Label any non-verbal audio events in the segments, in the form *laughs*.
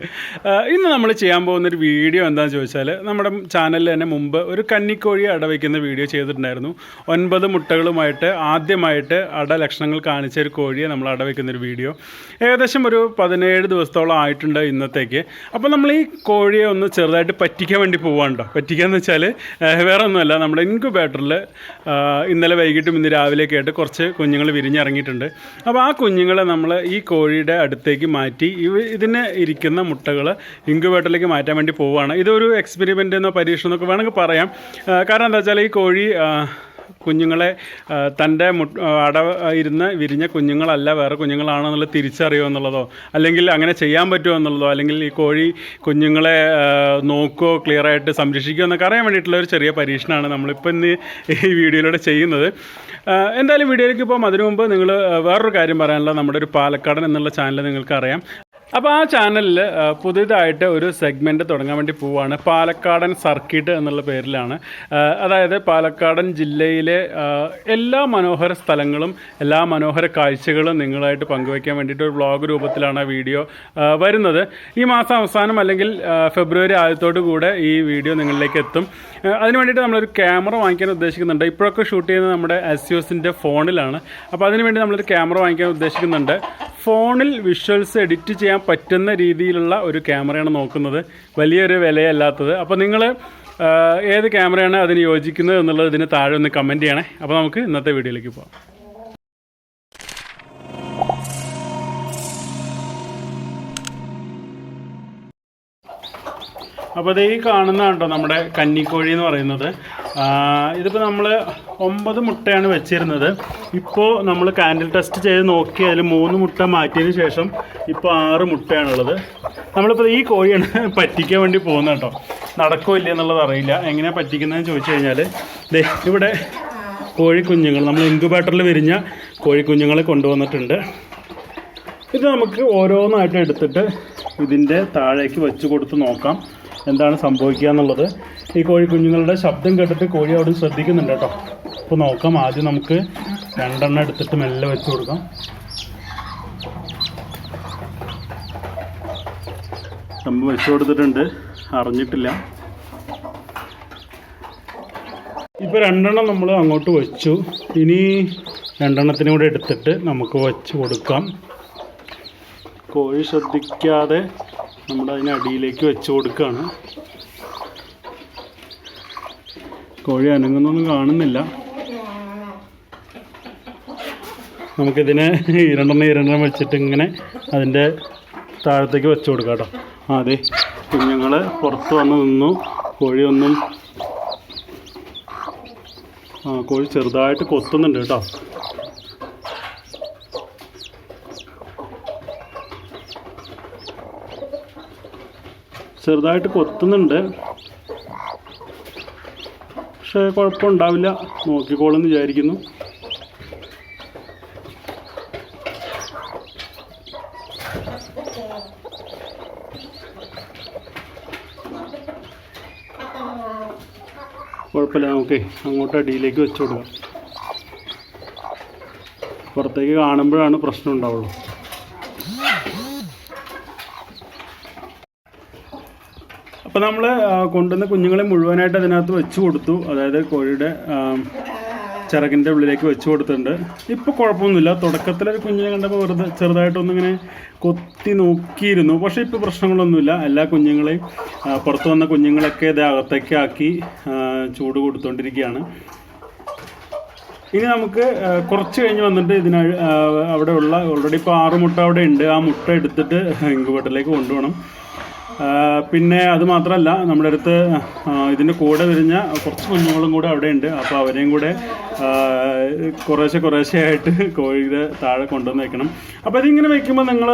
*laughs* ഇന്ന് നമ്മൾ ചെയ്യാൻ പോകുന്ന ഒരു വീഡിയോ എന്താണെന്ന് ചോദിച്ചാൽ നമ്മുടെ ചാനലിൽ തന്നെ മുമ്പ് ഒരു കന്നിക്കോഴി അടവയ്ക്കുന്ന വീഡിയോ ചെയ്തിട്ടുണ്ടായിരുന്നു. ഒൻപത് മുട്ടകളുമായിട്ട് ആദ്യമായിട്ട് അട ലക്ഷണങ്ങൾ കാണിച്ച ഒരു കോഴിയെ നമ്മൾ അട അടവയ്ക്കുന്ന ഒരു വീഡിയോ. ഏകദേശം ഒരു പതിനേഴ് ദിവസത്തോളം ആയിട്ടുണ്ട് ഇന്നത്തേക്ക്. അപ്പോൾ നമ്മൾ ഈ കോഴിയെ ഒന്ന് ചെറുതായിട്ട് പറ്റിക്കാൻ വേണ്ടി പോവാണ്ടോ? പറ്റിക്കുക എന്ന് വെച്ചാൽ വേറെ ഒന്നുമല്ല നമ്മുടെ ഇൻക്യുബേറ്ററിൽ ഇന്നലെ വൈകിട്ടും ഇന്ന് രാവിലെയൊക്കെ ആയിട്ട് കുറച്ച് കുഞ്ഞുങ്ങൾ വിരിഞ്ഞിറങ്ങിയിട്ടുണ്ട്. അപ്പോൾ ആ കുഞ്ഞുങ്ങളെ നമ്മൾ ഈ കോഴിയുടെ അടുത്തേക്ക് മാറ്റി ഇതിന് ഇരിക്കുന്ന മുട്ടകൾ ഇൻക്യുബേറ്ററിലേക്ക് മാറ്റാൻ വേണ്ടി പോവുകയാണ്. ഇതൊരു എക്സ്പെരിമെന്റ് എന്നോ പരീക്ഷണം എന്നൊക്കെ വേണമെങ്കിൽ പറയാം. കാരണം എന്താ വെച്ചാൽ ഈ കോഴി കുഞ്ഞുങ്ങളെ തന്റെ അട ഇരുന്ന് വിരിഞ്ഞ കുഞ്ഞുങ്ങളല്ല വേറെ കുഞ്ഞുങ്ങളാണെന്നുള്ള തിരിച്ചറിയുമോ എന്നുള്ളതോ അല്ലെങ്കിൽ അങ്ങനെ ചെയ്യാൻ പറ്റുമോ എന്നുള്ളതോ അല്ലെങ്കിൽ ഈ കോഴി കുഞ്ഞുങ്ങളെ നോക്കുകയോ ക്ലിയറായിട്ട് സംരക്ഷിക്കുമോ എന്നൊക്കെ അറിയാൻ വേണ്ടിയിട്ടുള്ള ഒരു ചെറിയ പരീക്ഷണമാണ് നമ്മളിപ്പോൾ ഇന്ന് ഈ വീഡിയോയിലൂടെ ചെയ്യുന്നത്. എന്തായാലും വീഡിയോയിലേക്ക് ഇപ്പം അതിനു മുമ്പ് നിങ്ങൾ വേറൊരു കാര്യം പറയാനുള്ള നമ്മുടെ ഒരു പാലക്കാടൻ എന്നുള്ള ചാനൽ നിങ്ങൾക്ക് അറിയാം അപ്പോൾ ആ ചാനലിൽ പുതിയതായിട്ട് ഒരു സെഗ്മെന്റ് തുടങ്ങാൻ വേണ്ടി പോവുകയാണ് പാലക്കാടൻ സർക്കിട്ട് എന്നുള്ള പേരിലാണ്. അതായത് പാലക്കാടൻ ജില്ലയിലെ എല്ലാ മനോഹര സ്ഥലങ്ങളും എല്ലാ മനോഹര കാഴ്ചകളും നിങ്ങളായിട്ട് പങ്കുവയ്ക്കാൻ വേണ്ടിയിട്ട് ഒരു വ്ളോഗ് രൂപത്തിലാണ് ആ വീഡിയോ വരുന്നത്. ഈ മാസം അവസാനം അല്ലെങ്കിൽ ഫെബ്രുവരി ആദ്യത്തോടു കൂടെ ഈ വീഡിയോ നിങ്ങളിലേക്ക് എത്തും. അതിന് വേണ്ടിയിട്ട് നമ്മളൊരു ക്യാമറ വാങ്ങിക്കാൻ ഉദ്ദേശിക്കുന്നുണ്ട്. ഇപ്പോഴൊക്കെ ഷൂട്ട് ചെയ്യുന്നത് നമ്മുടെ എസ്യൂസിന്റെ ഫോണിലാണ് അപ്പോൾ അതിന് വേണ്ടി നമ്മളൊരു ക്യാമറ വാങ്ങിക്കാൻ ഉദ്ദേശിക്കുന്നുണ്ട്. ഫോണിൽ വിഷ്വൽസ് എഡിറ്റ് ചെയ്യാൻ പറ്റുന്ന രീതിയിലുള്ള ഒരു ക്യാമറയാണ് നോക്കുന്നത്. വലിയൊരു വിലയല്ലാത്തത്. അപ്പോൾ നിങ്ങൾ ഏത് ക്യാമറയാണ് അതിന് യോജിക്കുന്നത് എന്നുള്ളത് ഇതിന് താഴെ ഒന്ന് കമന്റ് ചെയ്യണേ. അപ്പോൾ നമുക്ക് ഇന്നത്തെ വീഡിയോയിലേക്ക് പോകാം അപ്പോൾ ഇത് ഈ കാണുന്ന കേട്ടോ നമ്മുടെ കന്നിക്കോഴി എന്ന് പറയുന്നത്. ഇതിപ്പോൾ നമ്മൾ ഒമ്പത് മുട്ടയാണ് വെച്ചിരുന്നത്. ഇപ്പോൾ നമ്മൾ കാൻഡിൽ ടെസ്റ്റ് ചെയ്ത് നോക്കി അതിൽ മൂന്ന് മുട്ട മാറ്റിയതിന് ശേഷം ഇപ്പോൾ ആറ് മുട്ടയാണുള്ളത്. നമ്മളിപ്പോൾ ഈ കോഴിയാണ് *laughs* പറ്റിക്കാൻ വേണ്ടി പോകുന്നത് കേട്ടോ. നടക്കോ ഇല്ല എന്നുള്ളത് അറിയില്ല. എങ്ങനെയാണ് പറ്റിക്കുന്നതെന്ന് ചോദിച്ചു കഴിഞ്ഞാൽ ദേ ഇവിടെ കോഴിക്കുഞ്ഞുങ്ങൾ നമ്മൾ ഇൻക്യുബേറ്ററിൽ വിരിഞ്ഞ കോഴിക്കുഞ്ഞുങ്ങളെ കൊണ്ടുവന്നിട്ടുണ്ട്. ഇത് നമുക്ക് ഓരോന്നായിട്ട് എടുത്തിട്ട് ഇതിന്റെ താഴേക്ക് വെച്ച് കൊടുത്ത് നോക്കാം. എന്താണ് സംഭവിക്കുക എന്നുള്ളത്. ഈ കോഴി കുഞ്ഞുങ്ങളുടെ ശബ്ദം കേട്ടിട്ട് കോഴി അവിടെ ശ്രദ്ധിക്കുന്നുണ്ട് കേട്ടോ. അപ്പോൾ നോക്കാം. ആദ്യം നമുക്ക് രണ്ടെണ്ണം എടുത്തിട്ട് മെല്ലെ വെച്ച് കൊടുക്കാം. നമ്മൾ വെച്ച് കൊടുത്തിട്ടുണ്ട്. അറിഞ്ഞിട്ടില്ല. ഇപ്പോൾ രണ്ടെണ്ണം നമ്മൾ അങ്ങോട്ട് വെച്ചു. ഇനി രണ്ടെണ്ണത്തിനും കൂടെ എടുത്തിട്ട് നമുക്ക് വെച്ച് കൊടുക്കാം. കോഴി ശ്രദ്ധിക്കാതെ നമ്മൾ അതിനടിയിലേക്ക് വെച്ച് കൊടുക്കുകയാണ് കോഴി അനങ്ങുന്നൊന്നും കാണുന്നില്ല. നമുക്കിതിനെ ഇരണ്ടെണ്ണം ഇരണ്ടെണ്ണം വെച്ചിട്ട് ഇങ്ങനെ അതിന്റെ താഴത്തേക്ക് വെച്ച് കൊടുക്കാം കേട്ടോ. ആ അതെ കുഞ്ഞുങ്ങൾ പുറത്ത് വന്ന് നിന്നു. കോഴിയൊന്നും ആ കോഴി ചെറുതായിട്ട് കൊത്തുന്നുണ്ട് കേട്ടോ. ചെറുതായിട്ട് കൊത്തുന്നുണ്ട്. പക്ഷേ കുഴപ്പമുണ്ടാവില്ല. നോക്കിക്കോളെന്ന് വിചാരിക്കുന്നു. കുഴപ്പമില്ല നമുക്ക് അങ്ങോട്ട് അടിയിലേക്ക് വെച്ച് കൊടുക്കാം. പുറത്തേക്ക് കാണുമ്പോഴാണ് പ്രശ്നം ഉണ്ടാവുള്ളൂ. അപ്പോൾ നമ്മൾ കൊണ്ടുവന്ന കുഞ്ഞുങ്ങളെ മുഴുവനായിട്ട് അതിനകത്ത് വെച്ച് കൊടുത്തു. അതായത് കോഴിയുടെ ചിറകിന്റെ ഉള്ളിലേക്ക് വെച്ച് കൊടുത്തിട്ടുണ്ട്. ഇപ്പോൾ കുഴപ്പമൊന്നുമില്ല. തുടക്കത്തിലൊരു കുഞ്ഞിനെ കണ്ടപ്പോൾ വെറുതെ ചെറുതായിട്ടൊന്നിങ്ങനെ കൊത്തി നോക്കിയിരുന്നു. പക്ഷേ ഇപ്പോൾ പ്രശ്നങ്ങളൊന്നുമില്ല. എല്ലാ കുഞ്ഞുങ്ങളെയും പുറത്തു വന്ന കുഞ്ഞുങ്ങളൊക്കെ ഇത് അകത്തേക്ക് ആക്കി ചൂട് കൊടുത്തുകൊണ്ടിരിക്കുകയാണ് ഇനി നമുക്ക് കുറച്ച് കഴിഞ്ഞ് വന്നിട്ട് ഇതിന് അവിടെ ഉള്ള ഓൾറെഡി ഇപ്പോൾ ആറ് മുട്ട അവിടെ ഉണ്ട്. ആ മുട്ട എടുത്തിട്ട് ഇങ്കുവട്ടിലേക്ക് കൊണ്ടുപോകണം. പിന്നെ അത് മാത്രമല്ല നമ്മുടെ അടുത്ത് ഇതിന്റെ കൂടെ വിരിഞ്ഞ കുറച്ച് കുഞ്ഞുങ്ങളും കൂടെ അവിടെ ഉണ്ട്. അപ്പോൾ അവരെയും കൂടെ കുറേശ്ശെ കുറേശ്ശെ ആയിട്ട് കോഴിയുടെ താഴെ കൊണ്ടുവന്ന് വെക്കണം. അപ്പോൾ ഇതിങ്ങനെ വെക്കുമ്പോൾ നിങ്ങൾ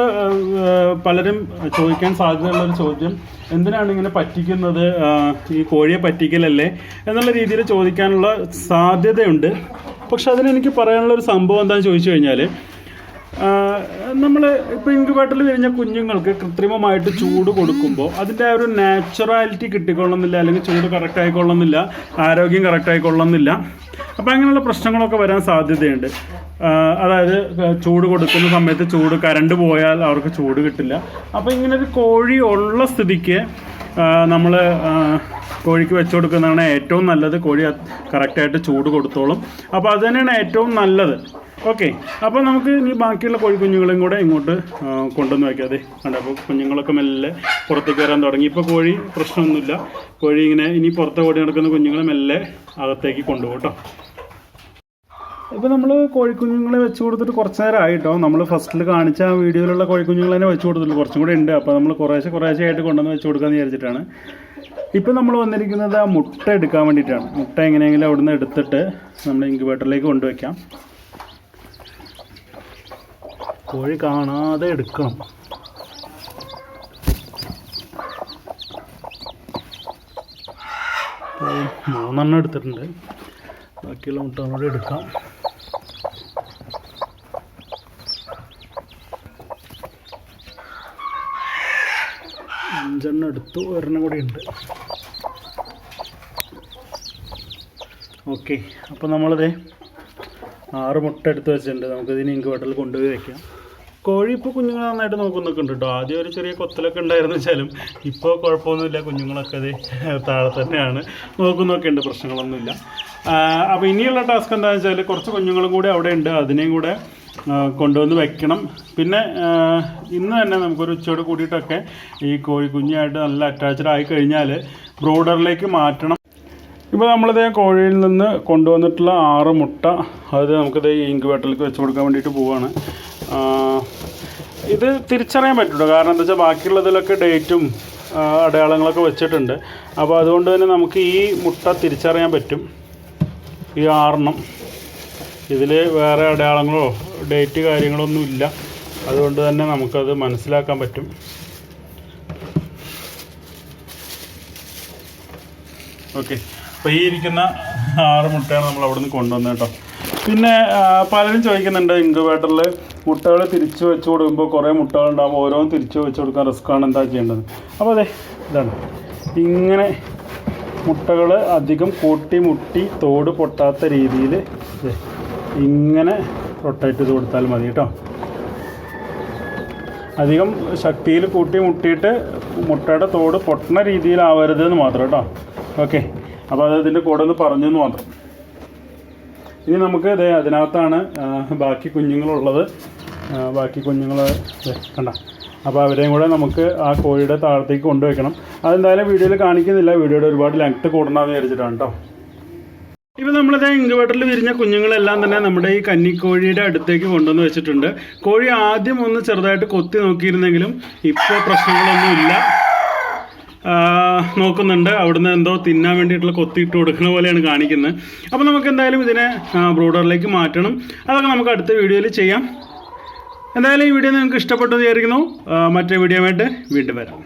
പലരും ചോദിക്കാൻ സാധ്യതയുള്ള ഒരു ചോദ്യം. എന്തിനാണ് ഇങ്ങനെ പറ്റിക്കുന്നത്? ഈ കോഴിയെ പറ്റിക്കലല്ലേ? എന്നുള്ള രീതിയിൽ ചോദിക്കാനുള്ള സാധ്യതയുണ്ട്. പക്ഷെ അതിനെനിക്ക് പറയാനുള്ള ഒരു സംഭവം എന്താണെന്ന് ചോദിച്ചു കഴിഞ്ഞാൽ നമ്മൾ ഇപ്പോൾ ഇൻക്യുബേറ്ററിൽ വിരിഞ്ഞ കുഞ്ഞുങ്ങൾക്ക് കൃത്രിമമായിട്ട് ചൂട് കൊടുക്കുമ്പോൾ അതിന്റെ ആ ഒരു നാച്ചുറാലിറ്റി കിട്ടിക്കൊള്ളുന്നില്ല അല്ലെങ്കിൽ ചൂട് കറക്റ്റ് ആയിക്കൊള്ളുന്നില്ല ആരോഗ്യം കറക്റ്റ് ആയിക്കൊള്ളുന്നില്ല. അപ്പോൾ അങ്ങനെയുള്ള പ്രശ്നങ്ങളൊക്കെ വരാൻ സാധ്യതയുണ്ട്. അതായത് ചൂട് കൊടുക്കുന്ന സമയത്ത് ചൂട് കരണ്ട് പോയാൽ അവർക്ക് ചൂട് കിട്ടില്ല. അപ്പോൾ ഇങ്ങനെ ഒരു കോഴി ഉള്ള സ്ഥിതിക്ക് നമ്മൾ കോഴിക്ക് വെച്ച് കൊടുക്കുന്നതാണ് ഏറ്റവും നല്ലത്. കോഴി കറക്റ്റായിട്ട് ചൂട് കൊടുത്തോളും. അപ്പോൾ അത് തന്നെയാണ് ഏറ്റവും നല്ലത്. ഓക്കെ അപ്പോൾ നമുക്ക് ഇനി ബാക്കിയുള്ള കോഴി കുഞ്ഞുങ്ങളെയും കൂടെ ഇങ്ങോട്ട് കൊണ്ടുവന്ന് വയ്ക്കാം അതെ കണ്ട അപ്പോൾ കുഞ്ഞുങ്ങളൊക്കെ മെല്ലെ പുറത്തേക്ക് വരാൻ തുടങ്ങി. ഇപ്പോൾ കോഴി പ്രശ്നമൊന്നുമില്ല. കോഴി ഇങ്ങനെ ഇനി പുറത്തെ ഓടി നടക്കുന്ന കുഞ്ഞുങ്ങളെ മെല്ലെ അകത്തേക്ക് കൊണ്ടുപോകും ഇപ്പോൾ നമ്മൾ കോഴിക്കുഞ്ഞുങ്ങളെ വെച്ച് കൊടുത്തിട്ട് കുറച്ച് നേരം ആയിട്ടോ? നമ്മൾ ഫസ്റ്റിൽ കാണിച്ച ആ വീഡിയോയിലുള്ള കോഴിക്കുഞ്ഞുങ്ങൾ തന്നെ വെച്ച് കൊടുത്തിട്ടുള്ളൂ. കുറച്ചും കൂടെ ഉണ്ട്. അപ്പോൾ നമ്മൾ കുറേശ്ശെ കുറേശ്ശെ ആയിട്ട് കൊണ്ടുവന്ന് വെച്ച് കൊടുക്കാമെന്ന് വിചാരിച്ചിട്ടാണ്. ഇപ്പോൾ നമ്മൾ വന്നിരിക്കുന്നത് ആ മുട്ട എടുക്കാൻ വേണ്ടിയിട്ടാണ്. മുട്ട എങ്ങനെയെങ്കിലും അവിടുന്ന് എടുത്തിട്ട് നമ്മൾ ഇൻക്യുബേറ്ററിലേക്ക് കൊണ്ടുവയ്ക്കാം. കോഴി കാണാതെ എടുക്കണം. മൂന്നെണ്ണം എടുത്തിട്ടുണ്ട്. ബാക്കിയുള്ള മുട്ടകളോട് എടുക്കാം. അഞ്ചെണ്ണം എടുത്തു ഒരെണ്ണം കൂടി ഉണ്ട്. ഓക്കെ അപ്പോൾ നമ്മളത് ആറ് മുട്ട എടുത്ത് വെച്ചിട്ടുണ്ട്. നമുക്കിതിന് ഇൻക്യുബേറ്ററിൽ കൊണ്ടുപോയി വെക്കാം. കോഴി ഇപ്പോൾ കുഞ്ഞുങ്ങളെ നന്നായിട്ട് നോക്കുന്നൊക്കെ ഉണ്ട് കേട്ടോ ആദ്യം ഒരു ചെറിയ കൊത്തലൊക്കെ ഉണ്ടായിരുന്നു വെച്ചാലും ഇപ്പോൾ കുഴപ്പമൊന്നുമില്ല. കുഞ്ഞുങ്ങളൊക്കെ അത് താഴെ തന്നെയാണ് നോക്കുന്നൊക്കെ ഉണ്ട് പ്രശ്നങ്ങളൊന്നുമില്ല അപ്പോൾ ഇനിയുള്ള ടാസ്ക് എന്താണെന്ന് വെച്ചാൽ കുറച്ച് കുഞ്ഞുങ്ങളും കൂടെ അവിടെ ഉണ്ട്. അതിനെയും കൂടെ കൊണ്ടുവന്ന് വെക്കണം. പിന്നെ ഇന്ന് തന്നെ നമുക്കൊരു ഉച്ചയോട് കൂടിയിട്ടൊക്കെ ഈ കോഴി കുഞ്ഞായിട്ട് നല്ല അറ്റാച്ച്ഡ് ആയി കഴിഞ്ഞാൽ ബ്രോഡറിലേക്ക് മാറ്റണം. ഇപ്പോൾ നമ്മളിത് കോഴിയിൽ നിന്ന് കൊണ്ടുവന്നിട്ടുള്ള ആറ് മുട്ട അത് നമുക്കിത് ഇൻക്യുബേറ്ററിലേക്ക് വെച്ച് കൊടുക്കാൻ വേണ്ടിയിട്ട് ആ, ഇത് തിരിച്ചറിയാൻ പറ്റുള്ളൂ കാരണം എന്താ വെച്ചാൽ ബാക്കിയുള്ളതിലൊക്കെ ഡേറ്റും അടയാളങ്ങളൊക്കെ വെച്ചിട്ടുണ്ട്. അപ്പോൾ അതുകൊണ്ട് തന്നെ നമുക്ക് ഈ മുട്ട തിരിച്ചറിയാൻ പറ്റും. ഈ ആറെണ്ണം. ഇതിൽ വേറെ അടയാളങ്ങളോ ഡേറ്റ് കാര്യങ്ങളൊന്നും ഇല്ല. അതുകൊണ്ട് തന്നെ നമുക്കത് മനസ്സിലാക്കാൻ പറ്റും. ഓക്കെ. അപ്പോൾ ഈ ഇരിക്കുന്ന ആറ് മുട്ടയാണ് നമ്മൾ അവിടെ നിന്ന് കൊണ്ടുവന്നത് കേട്ടോ. പിന്നെ പലരും ചോദിക്കുന്നുണ്ട് ഇൻക്യുബേറ്ററിൽ മുട്ടകൾ തിരിച്ചു വെച്ച് കൊടുക്കുമ്പോൾ കുറേ മുട്ടകൾ ഉണ്ടാകുമ്പോൾ ഓരോന്നും തിരിച്ചു വെച്ച് കൊടുക്കാൻ റിസ്ക്കാണ് എന്താ ചെയ്യേണ്ടത്? അപ്പോൾ അതെ ഇതാണ്. ഇങ്ങനെ മുട്ടകൾ അധികം കൂട്ടി മുട്ടി തോട് പൊട്ടാത്ത രീതിയിൽ ഇങ്ങനെ റൊട്ടേറ്റ് ചെയ്ത് കൊടുത്താൽ മതി കേട്ടോ. അധികം ശക്തിയിൽ കൂട്ടി മുട്ടിയിട്ട് മുട്ടയുടെ തോട് പൊട്ടണ രീതിയിലാവരുത് എന്ന് മാത്രം കേട്ടോ. ഓക്കെ. അപ്പോൾ അത് ഇതിന്റെ കൂടെ ഒന്ന് പറഞ്ഞു എന്ന് മാത്രം. ഇനി നമുക്ക് ഇതേ അതിനകത്താണ് ബാക്കി കുഞ്ഞുങ്ങളുള്ളത്. ബാക്കി കുഞ്ഞുങ്ങൾ കണ്ട. അപ്പോൾ അവരെയും കൂടെ നമുക്ക് ആ കോഴിയുടെ താഴത്തേക്ക് കൊണ്ടുവയ്ക്കണം. അതെന്തായാലും വീഡിയോയിൽ കാണിക്കുന്നില്ല. വീഡിയോയുടെ ഒരുപാട് ലെങ്ത്ത് കൂടണമെന്ന് വിചാരിച്ചിട്ടാണ് കേട്ടോ ഇപ്പം നമ്മളിത് ഇൻക്യുബേറ്ററിൽ വിരിഞ്ഞ കുഞ്ഞുങ്ങളെല്ലാം തന്നെ നമ്മുടെ ഈ കന്നിക്കോഴിയുടെ അടുത്തേക്ക് കൊണ്ടുവന്ന് വെച്ചിട്ടുണ്ട്. കോഴി ആദ്യം ഒന്ന് ചെറുതായിട്ട് കൊത്തി നോക്കിയിരുന്നെങ്കിലും ഇപ്പോൾ പ്രശ്നങ്ങളൊന്നുമില്ല. നോക്കുന്നുണ്ട്. അവിടുന്ന് എന്തോ തിന്നാൻ വേണ്ടിയിട്ടുള്ള കൊത്തിയിട്ട് കൊടുക്കുന്ന പോലെയാണ് കാണിക്കുന്നത്. അപ്പോൾ നമുക്ക് എന്തായാലും ഇതിനെ ബ്രൂഡറിലേക്ക് മാറ്റണം. അതൊക്കെ നമുക്ക് അടുത്ത വീഡിയോയിൽ ചെയ്യാം. എന്തായാലും ഈ വീഡിയോ നിങ്ങൾക്ക് ഇഷ്ടപ്പെട്ടു വിചാരിക്കുന്നു. മറ്റേ വീഡിയോ ആയിട്ട് വീണ്ടും വരാം.